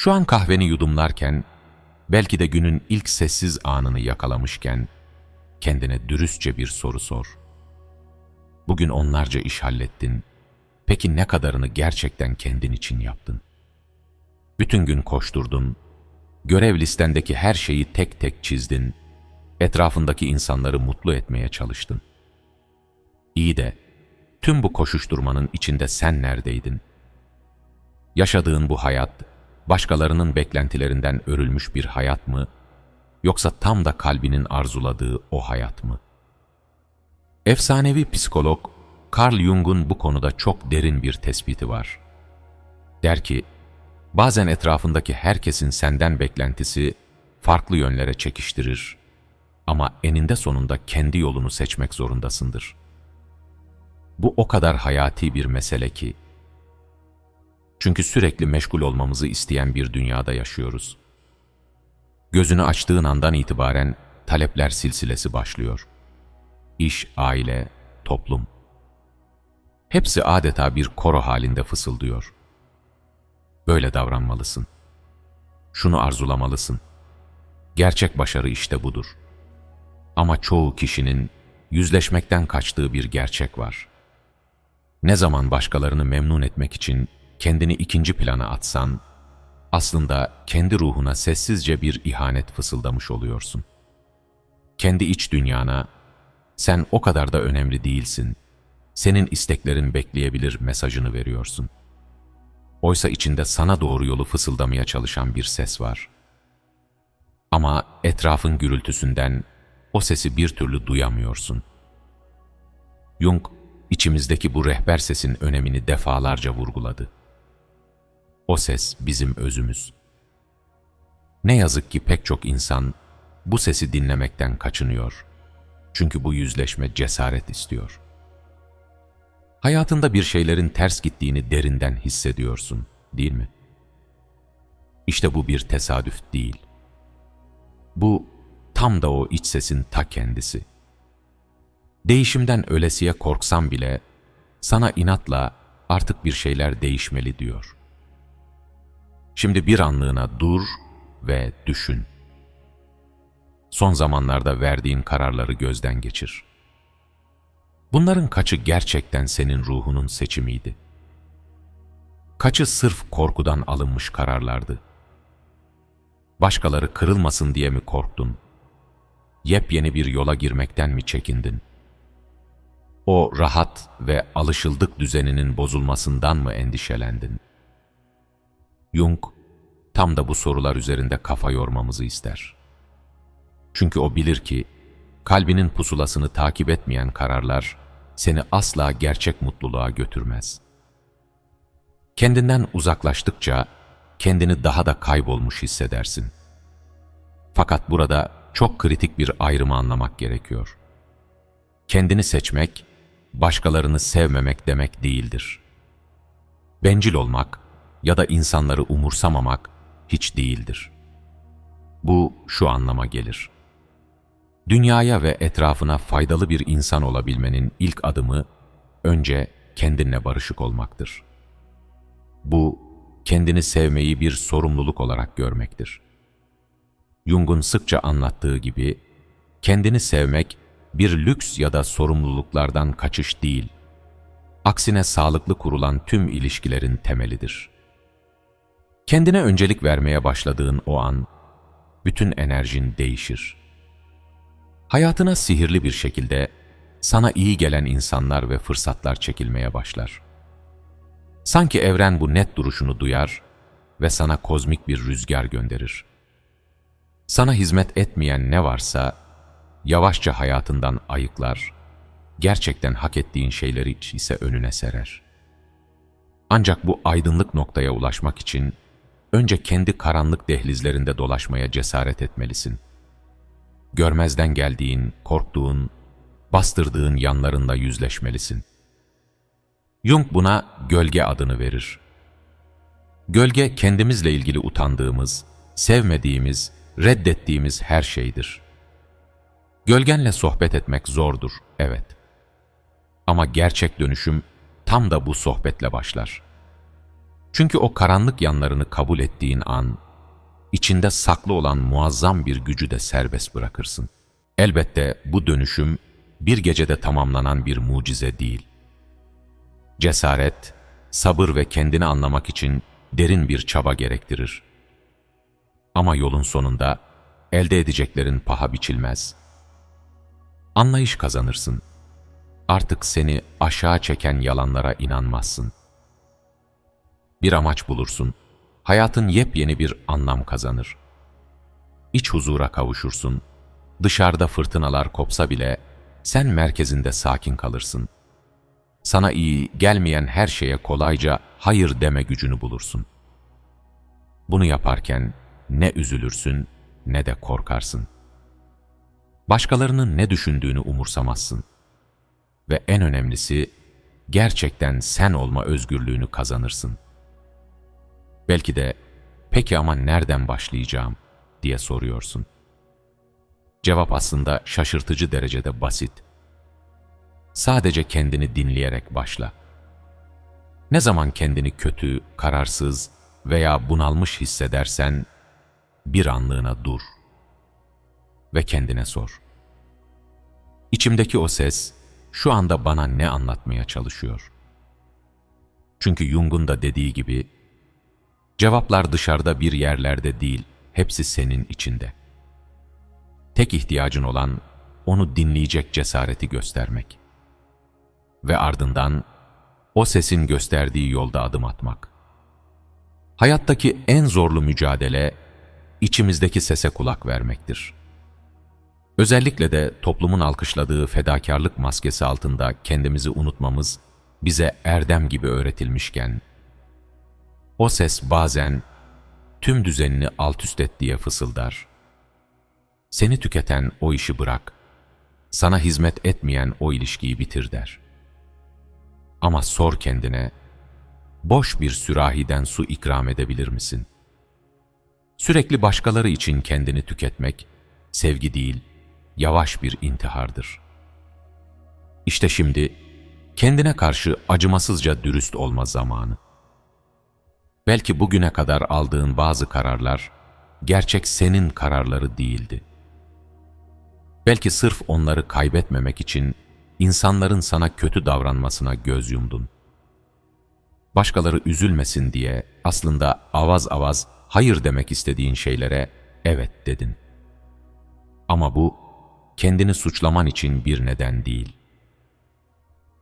Şu an kahveni yudumlarken, belki de günün ilk sessiz anını yakalamışken, kendine dürüstçe bir soru sor. Bugün onlarca iş hallettin. Peki ne kadarını gerçekten kendin için yaptın? Bütün gün koşturdun, görev listendeki her şeyi tek tek çizdin, etrafındaki insanları mutlu etmeye çalıştın. İyi de, tüm bu koşuşturmanın içinde sen neredeydin? Yaşadığın bu hayat, başkalarının beklentilerinden örülmüş bir hayat mı, yoksa tam da kalbinin arzuladığı o hayat mı? Efsanevi psikolog Carl Jung'un bu konuda çok derin bir tespiti var. Der ki, bazen etrafındaki herkesin senden beklentisi farklı yönlere çekiştirir ama eninde sonunda kendi yolunu seçmek zorundasındır. Bu o kadar hayati bir mesele ki, çünkü sürekli meşgul olmamızı isteyen bir dünyada yaşıyoruz. Gözünü açtığın andan itibaren talepler silsilesi başlıyor. İş, aile, toplum. Hepsi adeta bir koro halinde fısıldıyor. Böyle davranmalısın. Şunu arzulamalısın. Gerçek başarı işte budur. Ama çoğu kişinin yüzleşmekten kaçtığı bir gerçek var. Ne zaman başkalarını memnun etmek için kendini ikinci plana atsan, aslında kendi ruhuna sessizce bir ihanet fısıldamış oluyorsun. Kendi iç dünyana, sen o kadar da önemli değilsin, senin isteklerin bekleyebilir mesajını veriyorsun. Oysa içinde sana doğru yolu fısıldamaya çalışan bir ses var. Ama etrafın gürültüsünden o sesi bir türlü duyamıyorsun. Jung, içimizdeki bu rehber sesin önemini defalarca vurguladı. O ses bizim özümüz. Ne yazık ki pek çok insan bu sesi dinlemekten kaçınıyor. Çünkü bu yüzleşme cesaret istiyor. Hayatında bir şeylerin ters gittiğini derinden hissediyorsun, değil mi? İşte bu bir tesadüf değil. Bu tam da o iç sesin ta kendisi. Değişimden ölesiye korksam bile sana inatla artık bir şeyler değişmeli diyor. Şimdi bir anlığına dur ve düşün. Son zamanlarda verdiğin kararları gözden geçir. Bunların kaçı gerçekten senin ruhunun seçimiydi? Kaçı sırf korkudan alınmış kararlardı? Başkaları kırılmasın diye mi korktun? Yepyeni bir yola girmekten mi çekindin? O rahat ve alışıldık düzeninin bozulmasından mı endişelendin? Jung tam da bu sorular üzerinde kafa yormamızı ister. Çünkü o bilir ki kalbinin pusulasını takip etmeyen kararlar seni asla gerçek mutluluğa götürmez. Kendinden uzaklaştıkça kendini daha da kaybolmuş hissedersin. Fakat burada çok kritik bir ayrımı anlamak gerekiyor. Kendini seçmek, başkalarını sevmemek demek değildir. Bencil olmak, ya da insanları umursamamak hiç değildir. Bu şu anlama gelir. Dünyaya ve etrafına faydalı bir insan olabilmenin ilk adımı önce kendinle barışık olmaktır. Bu, kendini sevmeyi bir sorumluluk olarak görmektir. Jung'un sıkça anlattığı gibi, kendini sevmek bir lüks ya da sorumluluklardan kaçış değil, aksine sağlıklı kurulan tüm ilişkilerin temelidir.'' Kendine öncelik vermeye başladığın o an, bütün enerjin değişir. Hayatına sihirli bir şekilde sana iyi gelen insanlar ve fırsatlar çekilmeye başlar. Sanki evren bu net duruşunu duyar ve sana kozmik bir rüzgar gönderir. Sana hizmet etmeyen ne varsa yavaşça hayatından ayıklar, gerçekten hak ettiğin şeyleri ise önüne serer. Ancak bu aydınlık noktaya ulaşmak için önce kendi karanlık dehlizlerinde dolaşmaya cesaret etmelisin. Görmezden geldiğin, korktuğun, bastırdığın yanlarında yüzleşmelisin. Jung buna gölge adını verir. Gölge kendimizle ilgili utandığımız, sevmediğimiz, reddettiğimiz her şeydir. Gölgenle sohbet etmek zordur, evet. Ama gerçek dönüşüm tam da bu sohbetle başlar. Çünkü o karanlık yanlarını kabul ettiğin an, içinde saklı olan muazzam bir gücü de serbest bırakırsın. Elbette bu dönüşüm bir gecede tamamlanan bir mucize değil. Cesaret, sabır ve kendini anlamak için derin bir çaba gerektirir. Ama yolun sonunda elde edeceklerin paha biçilmez. Anlayış kazanırsın. Artık seni aşağı çeken yalanlara inanmazsın. Bir amaç bulursun. Hayatın yepyeni bir anlam kazanır. İç huzura kavuşursun. Dışarıda fırtınalar kopsa bile sen merkezinde sakin kalırsın. Sana iyi gelmeyen her şeye kolayca hayır deme gücünü bulursun. Bunu yaparken ne üzülürsün ne de korkarsın. Başkalarının ne düşündüğünü umursamazsın. Ve en önemlisi, gerçekten sen olma özgürlüğünü kazanırsın. Belki de, peki ama nereden başlayacağım diye soruyorsun. Cevap aslında şaşırtıcı derecede basit. Sadece kendini dinleyerek başla. Ne zaman kendini kötü, kararsız veya bunalmış hissedersen, bir anlığına dur ve kendine sor. İçimdeki o ses şu anda bana ne anlatmaya çalışıyor? Çünkü Jung'un da dediği gibi cevaplar dışarıda bir yerlerde değil, hepsi senin içinde. Tek ihtiyacın olan onu dinleyecek cesareti göstermek ve ardından o sesin gösterdiği yolda adım atmak. Hayattaki en zorlu mücadele içimizdeki sese kulak vermektir. Özellikle de toplumun alkışladığı fedakarlık maskesi altında kendimizi unutmamız bize erdem gibi öğretilmişken, o ses bazen tüm düzenini alt üst et diye fısıldar. Seni tüketen o işi bırak, sana hizmet etmeyen o ilişkiyi bitir der. Ama sor kendine, boş bir sürahiden su ikram edebilir misin? Sürekli başkaları için kendini tüketmek, sevgi değil, yavaş bir intihardır. İşte şimdi kendine karşı acımasızca dürüst olma zamanı. Belki bugüne kadar aldığın bazı kararlar gerçek senin kararları değildi. Belki sırf onları kaybetmemek için insanların sana kötü davranmasına göz yumdun. Başkaları üzülmesin diye aslında avaz avaz hayır demek istediğin şeylere evet dedin. Ama bu kendini suçlaman için bir neden değil.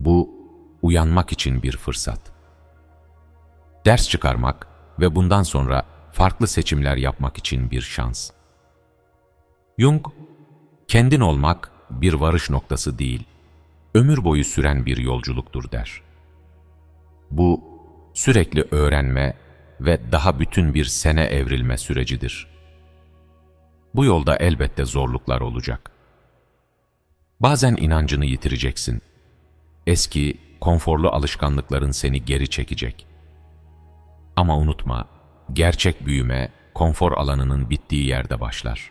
Bu uyanmak için bir fırsat. Ders çıkarmak ve bundan sonra farklı seçimler yapmak için bir şans. Jung, kendin olmak bir varış noktası değil, ömür boyu süren bir yolculuktur der. Bu sürekli öğrenme ve daha bütün bir sene evrilme sürecidir. Bu yolda elbette zorluklar olacak. Bazen inancını yitireceksin. Eski, konforlu alışkanlıkların seni geri çekecek. Ama unutma, gerçek büyüme, konfor alanının bittiği yerde başlar.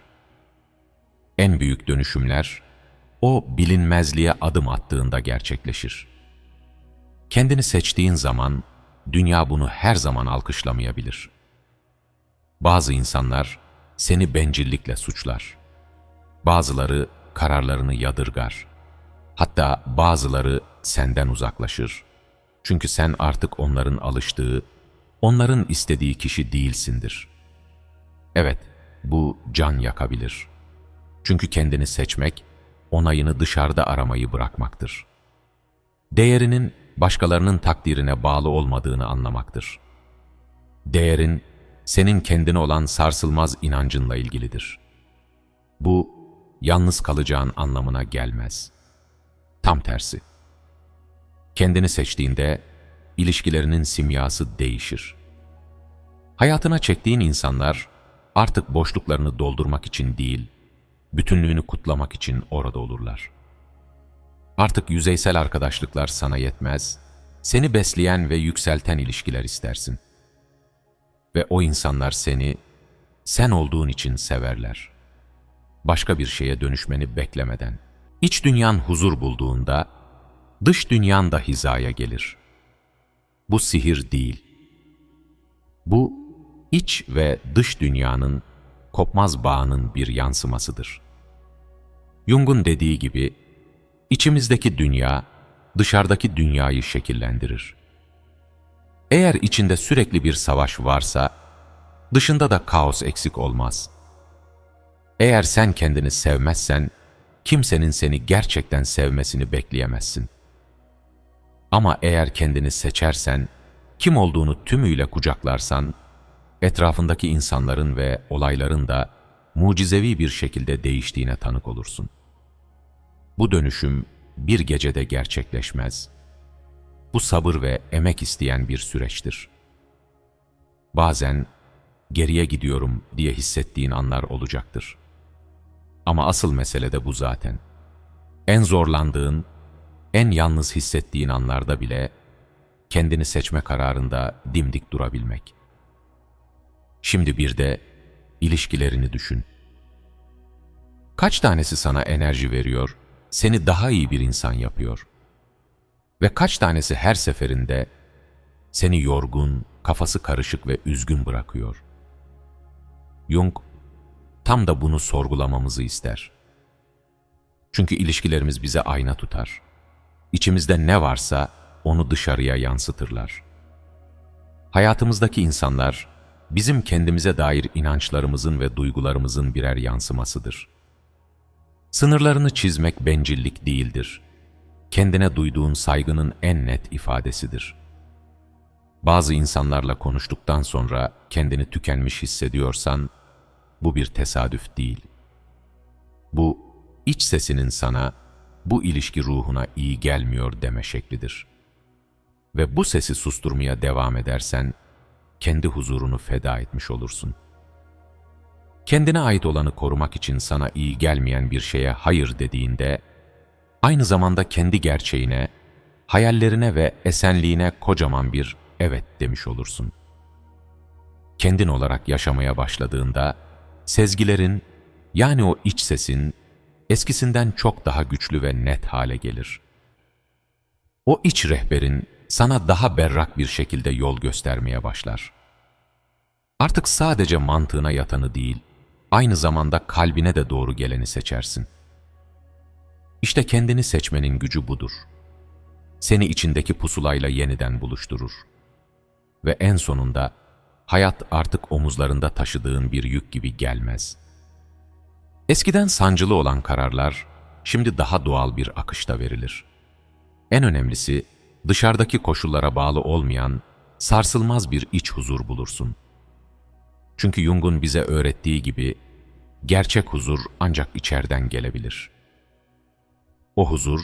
En büyük dönüşümler, o bilinmezliğe adım attığında gerçekleşir. Kendini seçtiğin zaman, dünya bunu her zaman alkışlamayabilir. Bazı insanlar seni bencillikle suçlar. Bazıları kararlarını yadırgar. Hatta bazıları senden uzaklaşır. Çünkü sen artık onların alıştığı, onların istediği kişi değilsindir. Evet, bu can yakabilir. Çünkü kendini seçmek, onayını dışarıda aramayı bırakmaktır. Değerinin başkalarının takdirine bağlı olmadığını anlamaktır. Değerin, senin kendine olan sarsılmaz inancınla ilgilidir. Bu, yalnız kalacağın anlamına gelmez. Tam tersi. Kendini seçtiğinde, ilişkilerinin simyası değişir. Hayatına çektiğin insanlar, artık boşluklarını doldurmak için değil, bütünlüğünü kutlamak için orada olurlar.'' Artık yüzeysel arkadaşlıklar sana yetmez, seni besleyen ve yükselten ilişkiler istersin. Ve o insanlar seni, sen olduğun için severler. Başka bir şeye dönüşmeni beklemeden. İç dünyan huzur bulduğunda, dış dünyan da hizaya gelir. Bu sihir değil. Bu, iç ve dış dünyanın kopmaz bağının bir yansımasıdır. Jung'un dediği gibi, içimizdeki dünya, dışarıdaki dünyayı şekillendirir. Eğer içinde sürekli bir savaş varsa, dışında da kaos eksik olmaz. Eğer sen kendini sevmezsen, kimsenin seni gerçekten sevmesini bekleyemezsin. Ama eğer kendini seçersen, kim olduğunu tümüyle kucaklarsan, etrafındaki insanların ve olayların da mucizevi bir şekilde değiştiğine tanık olursun. Bu dönüşüm bir gecede gerçekleşmez. Bu sabır ve emek isteyen bir süreçtir. Bazen geriye gidiyorum diye hissettiğin anlar olacaktır. Ama asıl mesele de bu zaten. En zorlandığın, en yalnız hissettiğin anlarda bile kendini seçme kararında dimdik durabilmek. Şimdi bir de ilişkilerini düşün. Kaç tanesi sana enerji veriyor, seni daha iyi bir insan yapıyor? Ve kaç tanesi her seferinde seni yorgun, kafası karışık ve üzgün bırakıyor? Jung tam da bunu sorgulamamızı ister. Çünkü ilişkilerimiz bize ayna tutar. İçimizde ne varsa onu dışarıya yansıtırlar. Hayatımızdaki insanlar bizim kendimize dair inançlarımızın ve duygularımızın birer yansımasıdır. Sınırlarını çizmek bencillik değildir. Kendine duyduğun saygının en net ifadesidir. Bazı insanlarla konuştuktan sonra kendini tükenmiş hissediyorsan, bu bir tesadüf değil. Bu, iç sesinin sana, bu ilişki ruhuna iyi gelmiyor deme şeklidir. Ve bu sesi susturmaya devam edersen, kendi huzurunu feda etmiş olursun. Kendine ait olanı korumak için sana iyi gelmeyen bir şeye hayır dediğinde, aynı zamanda kendi gerçeğine, hayallerine ve esenliğine kocaman bir evet demiş olursun. Kendin olarak yaşamaya başladığında, sezgilerin, yani o iç sesin, eskisinden çok daha güçlü ve net hale gelir. O iç rehberin sana daha berrak bir şekilde yol göstermeye başlar. Artık sadece mantığına yatanı değil, aynı zamanda kalbine de doğru geleni seçersin. İşte kendini seçmenin gücü budur. Seni içindeki pusulayla yeniden buluşturur. Ve en sonunda hayat artık omuzlarında taşıdığın bir yük gibi gelmez. Eskiden sancılı olan kararlar şimdi daha doğal bir akışta verilir. En önemlisi dışarıdaki koşullara bağlı olmayan sarsılmaz bir iç huzur bulursun. Çünkü Jung'un bize öğrettiği gibi gerçek huzur ancak içeriden gelebilir. O huzur,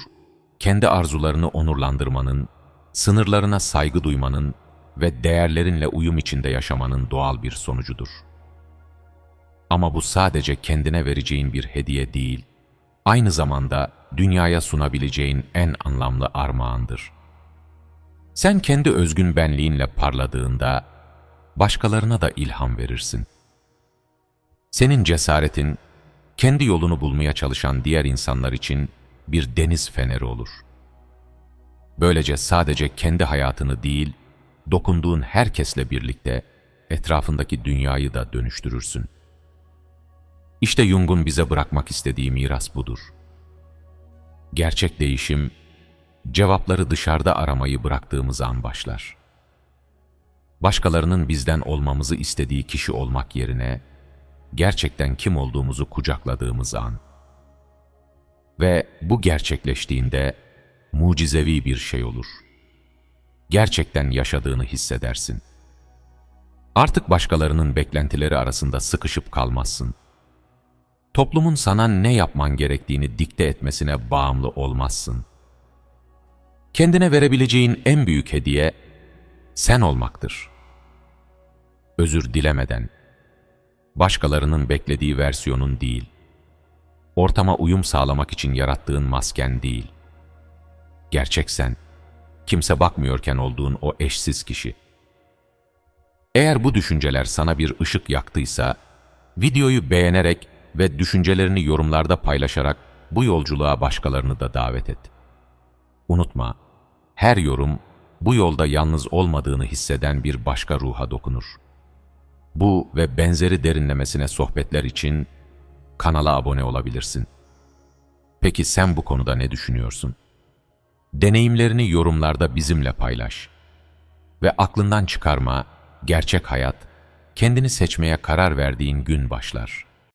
kendi arzularını onurlandırmanın, sınırlarına saygı duymanın ve değerlerinle uyum içinde yaşamanın doğal bir sonucudur. Ama bu sadece kendine vereceğin bir hediye değil, aynı zamanda dünyaya sunabileceğin en anlamlı armağandır. Sen kendi özgün benliğinle parladığında, başkalarına da ilham verirsin. Senin cesaretin, kendi yolunu bulmaya çalışan diğer insanlar için bir deniz feneri olur. Böylece sadece kendi hayatını değil, dokunduğun herkesle birlikte etrafındaki dünyayı da dönüştürürsün. İşte Jung'un bize bırakmak istediği miras budur. Gerçek değişim, cevapları dışarıda aramayı bıraktığımız an başlar. Başkalarının bizden olmamızı istediği kişi olmak yerine, gerçekten kim olduğumuzu kucakladığımız an. Ve bu gerçekleştiğinde mucizevi bir şey olur. Gerçekten yaşadığını hissedersin. Artık başkalarının beklentileri arasında sıkışıp kalmazsın. Toplumun sana ne yapman gerektiğini dikte etmesine bağımlı olmazsın. Kendine verebileceğin en büyük hediye sen olmaktır. Özür dilemeden, başkalarının beklediği versiyonun değil, ortama uyum sağlamak için yarattığın masken değil. Gerçek sen, kimse bakmıyorken olduğun o eşsiz kişi. Eğer bu düşünceler sana bir ışık yaktıysa, videoyu beğenerek ve düşüncelerini yorumlarda paylaşarak bu yolculuğa başkalarını da davet et. Unutma, her yorum bu yolda yalnız olmadığını hisseden bir başka ruha dokunur. Bu ve benzeri derinlemesine sohbetler için kanala abone olabilirsin. Peki sen bu konuda ne düşünüyorsun? Deneyimlerini yorumlarda bizimle paylaş. Ve aklından çıkarma, gerçek hayat, kendini seçmeye karar verdiğin gün başlar.